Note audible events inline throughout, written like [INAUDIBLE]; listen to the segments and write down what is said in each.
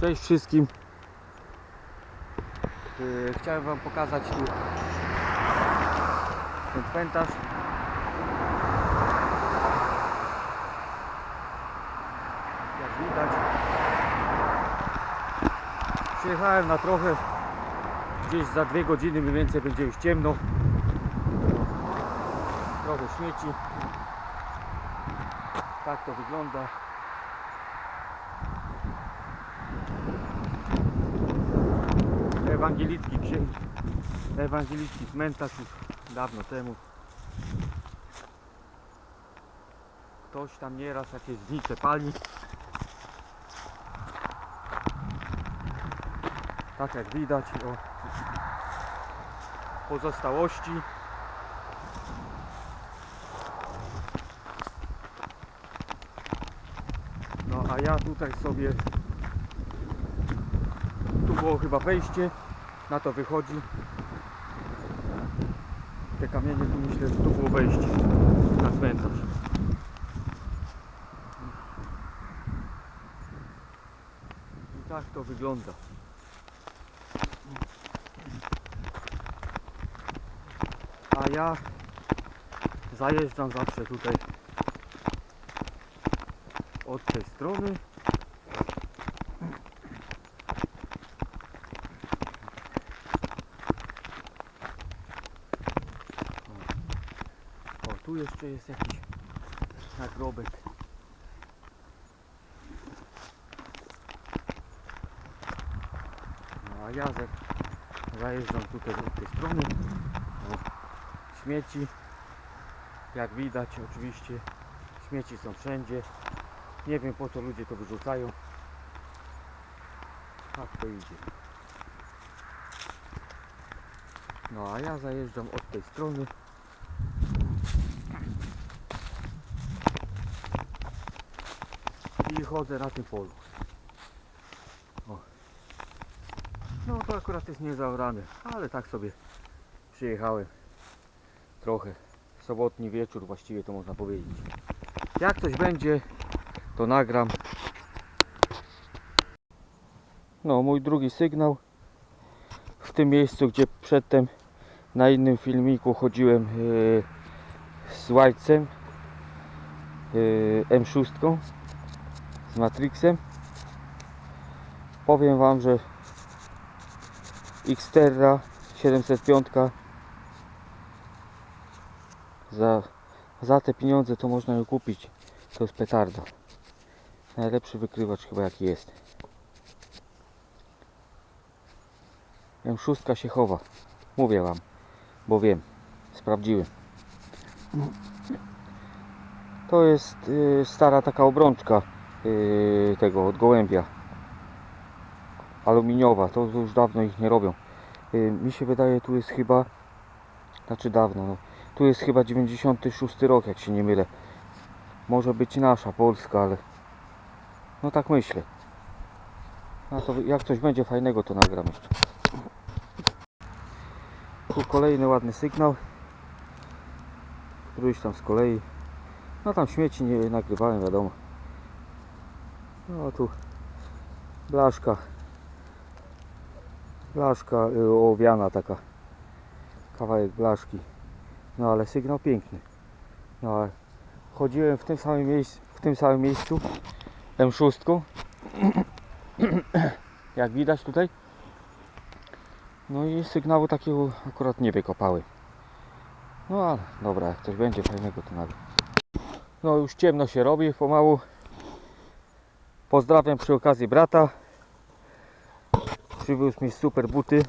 Cześć wszystkim. Yy, Chciałem Wam pokazać tu ten cmentarz. Jak widać. Przyjechałem na trochę. Gdzieś za dwie godziny mniej więcej będzie już ciemno. Trochę śmieci. Tak to wygląda. Ewangelicki księg, ewangelicki cmentarz już dawno temu. Ktoś tam nieraz jakieś znicze pali. Tak jak widać o pozostałości. No a ja tutaj sobie tu było chyba wejście, na to wychodzi. Te kamienie tu myślę, że tu było wejście na cmentarz. I tak to wygląda. A ja zajeżdżam zawsze tutaj od tej strony. O, tu jeszcze jest jakiś nagrobek. No a ja za- zajeżdżam tutaj od tej strony. Śmieci. Jak widać oczywiście śmieci są wszędzie. Nie wiem po co ludzie to wyrzucają. Tak to idzie. No a ja zajeżdżam od tej strony. i chodzę na tym polu. O. No to akurat jest niezaorane, ale tak sobie przyjechałem. Trochę. Sobotni wieczór właściwie to można powiedzieć. Jak coś będzie, to nagram. No, mój drugi sygnał. W tym miejscu, gdzie przedtem na innym filmiku chodziłem yy, z łajcem yy, M6 z Matrixem. Powiem Wam, że Xterra 705 za, za te pieniądze to można ją kupić. To jest petarda. Najlepszy wykrywacz chyba jaki jest. M6 się chowa. Mówię Wam, bo wiem. Sprawdziłem. To jest y, stara taka obrączka yy, tego od gołębia. Aluminiowa, to już dawno ich nie robią. Yy, mi się wydaje tu jest chyba znaczy dawno no, tu jest chyba 96 rok jak się nie mylę. Może być nasza Polska ale no tak myślę. No to jak coś będzie fajnego to nagram jeszcze. Tu kolejny ładny sygnał. Któryś tam z kolei. No tam śmieci nie nagrywałem wiadomo no tu blaszka. Blaszka y, ołowiana taka. Kawałek blaszki. No ale sygnał piękny. No ale chodziłem w tym samym miejscu, w tym samym miejscu M6. [CLEARS THROAT] Jak widać tutaj. No i sygnału takiego akurat nie wykopałem. No ale dobra, jak coś będzie fajnego to nawet. No już ciemno się robi pomału. Pozdrawiam przy okazji brata. Przywiózł mi super buty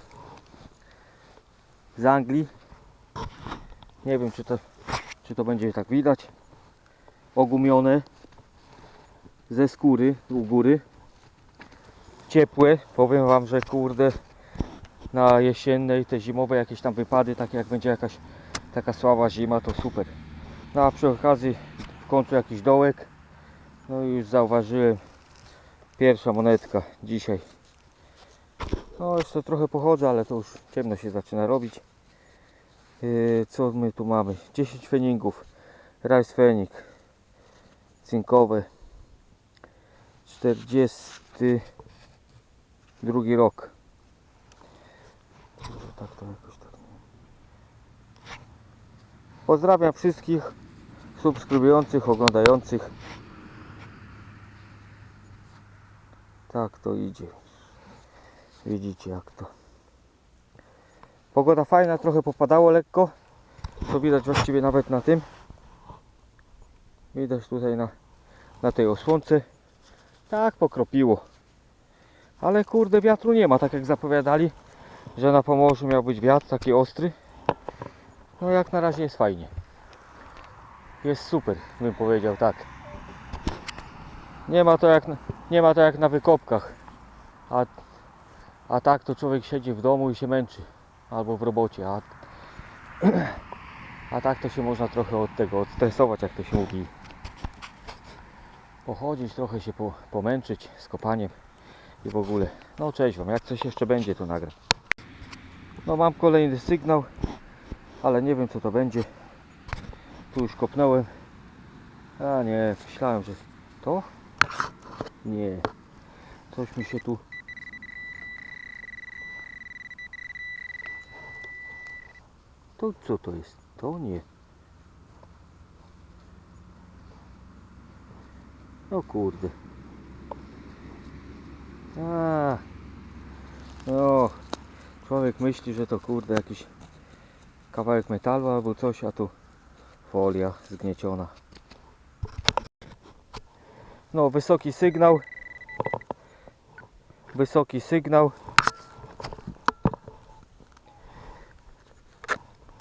z Anglii. Nie wiem czy to, czy to będzie tak widać. Ogumione ze skóry u góry. Ciepłe. Powiem wam, że kurde na jesiennej, te zimowe jakieś tam wypady, takie jak będzie jakaś taka słaba zima, to super. No a przy okazji w końcu jakiś dołek. No i już zauważyłem Pierwsza monetka dzisiaj. No jeszcze trochę pochodzę, ale to już ciemno się zaczyna robić. Yy, co my tu mamy? 10 feningów. Rice fenik. Cynkowe. 40 drugi rok. Tak to jakoś tak. Pozdrawiam wszystkich subskrybujących, oglądających. Tak to idzie. Widzicie jak to. Pogoda fajna, trochę popadało lekko. To widać właściwie nawet na tym. Widać tutaj na, na tej osłonce. Tak pokropiło. Ale kurde wiatru nie ma, tak jak zapowiadali, że na Pomorzu miał być wiatr taki ostry. No jak na razie jest fajnie. Jest super, bym powiedział tak. Nie ma to jak nie ma to jak na wykopkach. A, a tak to człowiek siedzi w domu i się męczy. Albo w robocie. A, a tak to się można trochę od tego odstresować, jak to się mówi. Pochodzić, trochę się po, pomęczyć z kopaniem i w ogóle. No cześć Wam, jak coś jeszcze będzie to nagram. No mam kolejny sygnał, ale nie wiem co to będzie. Tu już kopnąłem. A nie, myślałem, że to? Nie. Coś mi się tu... To co to jest? To nie. O kurde. A. No. Człowiek myśli, że to kurde jakiś kawałek metalu albo coś, a tu folia zgnieciona. No, wysoki sygnał. Wysoki sygnał.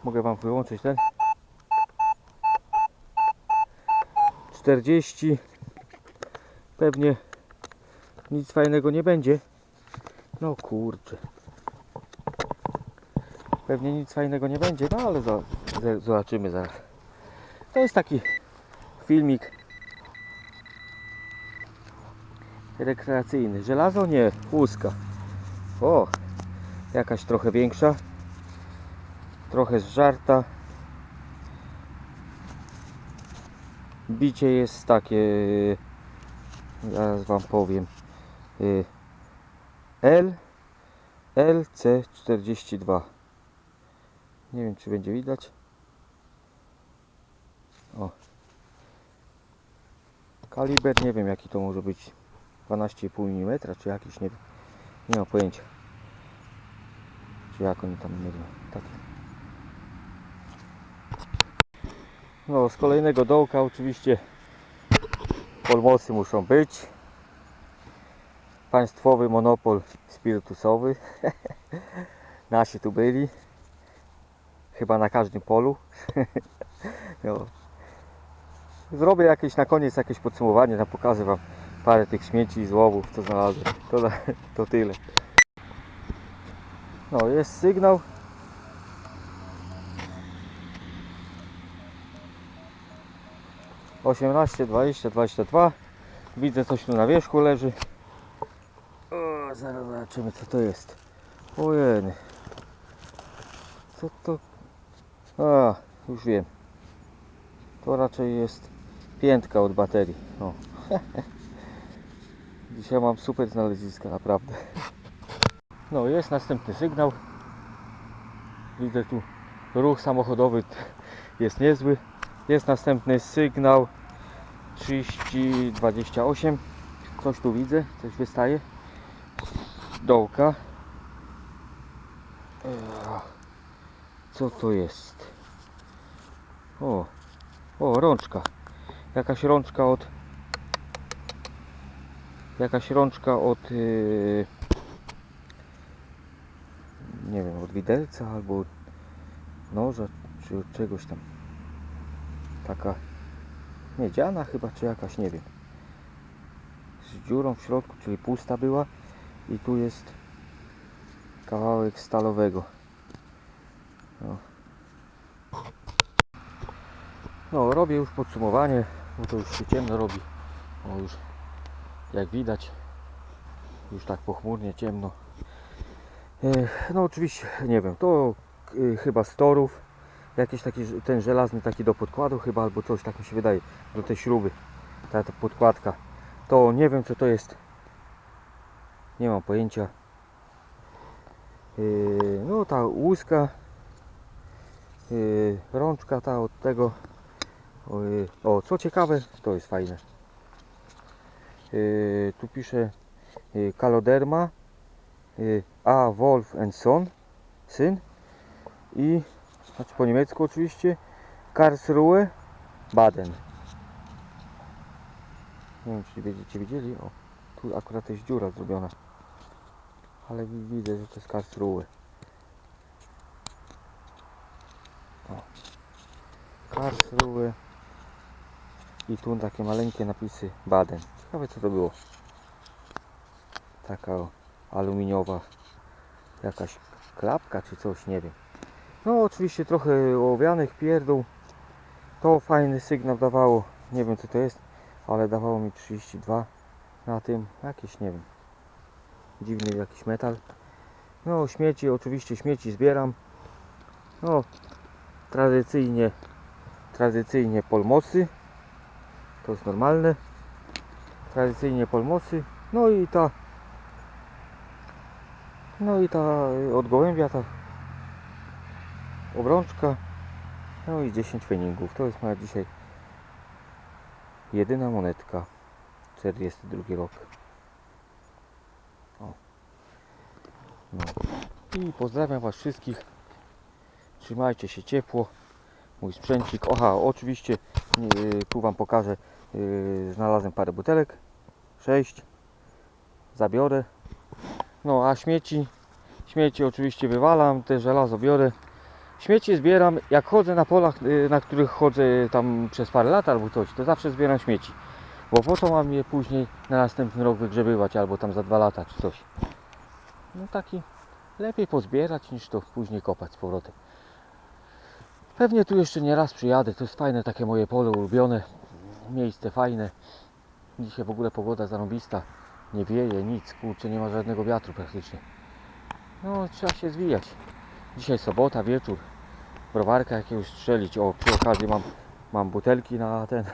Mogę Wam wyłączyć ten. 40. Pewnie nic fajnego nie będzie. No kurczę. Pewnie nic fajnego nie będzie, no ale zobaczymy zaraz. To jest taki filmik rekreacyjny. Żelazo nie, łuska. O, jakaś trochę większa. Trochę zżarta. Bicie jest takie, zaraz Wam powiem. y, L LC42. Nie wiem czy będzie widać. O. Kaliber nie wiem jaki to może być. 12,5 mm czy jakiś nie wiem. Nie mam pojęcia. Czy jak oni tam nie wiem. Tak. No z kolejnego dołka oczywiście polmosy muszą być. Państwowy monopol spirytusowy. [LAUGHS] Nasi tu byli. Chyba na każdym polu. [LAUGHS] no. Zrobię jakieś na koniec jakieś podsumowanie, tam pokażę Wam parę tych śmieci i złowów, co znalazłem. To, [LAUGHS] to tyle. No, jest sygnał. Osiemnaście, dwadzieścia, dwadzieścia dwa. Widzę coś tu na wierzchu leży. O, zaraz zobaczymy co to jest. Ojej. Co to? A, już wiem. To raczej jest piętka od baterii. O. [LAUGHS] Dzisiaj mam super znaleziska, naprawdę. No, jest następny sygnał. Widzę tu ruch samochodowy jest niezły. Jest następny sygnał 3028. Coś tu widzę, coś wystaje. Dołka. Ech, Co to jest? O, o, rączka. Jakaś rączka od. Jakaś rączka od. Yy, nie wiem, od widelca albo noża, czy od czegoś tam. Taka miedziana chyba, czy jakaś, nie wiem. Z dziurą w środku, czyli pusta była. I tu jest kawałek stalowego. No. No, robię już podsumowanie, bo to już się ciemno robi. O, już jak widać, już tak pochmurnie, ciemno. No oczywiście, nie wiem, to y, chyba z torów, jakiś taki, ten żelazny taki do podkładu chyba, albo coś, tak mi się wydaje, do tej śruby, ta, ta podkładka. To nie wiem co to jest, nie mam pojęcia. Yy, no ta łuska, yy, rączka ta od tego. Yy, o, co ciekawe, to jest fajne. Yy, tu pisze yy, Kaloderma yy, A. Wolf Son, syn i, znaczy po niemiecku oczywiście, Karlsruhe, Baden. Nie wiem, czy będziecie widzieli, o, tu akurat jest dziura zrobiona, ale wi- widzę, że to jest Karlsruhe. Karlsruhe i tu takie maleńkie napisy Baden. Ciekawe co to było. Taka aluminiowa jakaś klapka czy coś, nie wiem. No oczywiście trochę owianych pierdół. To fajny sygnał dawało. Nie wiem co to jest, ale dawało mi 32 na tym. Jakieś nie wiem. Dziwny jakiś metal. No śmieci, oczywiście śmieci zbieram. No tradycyjnie tradycyjnie polmosy. To jest normalne. Tradycyjnie polmosy. No i ta no i ta y, od gołębia ta obrączka. No i 10 feningów. To jest moja dzisiaj jedyna monetka. 42 rok. O. No. I pozdrawiam Was wszystkich. Trzymajcie się ciepło. Mój sprzęcik. Oha, oczywiście yy, tu Wam pokażę. Yy, znalazłem parę butelek. 6. Zabiorę. No a śmieci. Śmieci oczywiście wywalam. Te żelazo biorę. Śmieci zbieram, jak chodzę na polach, y, na których chodzę tam przez parę lat albo coś, to zawsze zbieram śmieci. Bo po to mam je później na następny rok wygrzebywać albo tam za dwa lata czy coś. No taki lepiej pozbierać niż to później kopać z powrotem. Pewnie tu jeszcze nie raz przyjadę, to jest fajne takie moje pole ulubione, miejsce fajne. Dzisiaj w ogóle pogoda zarąbista, nie wieje, nic, kurczę, nie ma żadnego wiatru praktycznie. No trzeba się zwijać. Dzisiaj sobota, wieczór. Browarka jakiegoś strzelić. O, przy okazji mam, mam butelki na ten,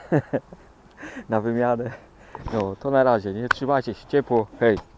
[LAUGHS] na wymianę. No, to na razie, nie? Trzymajcie się ciepło. Hej.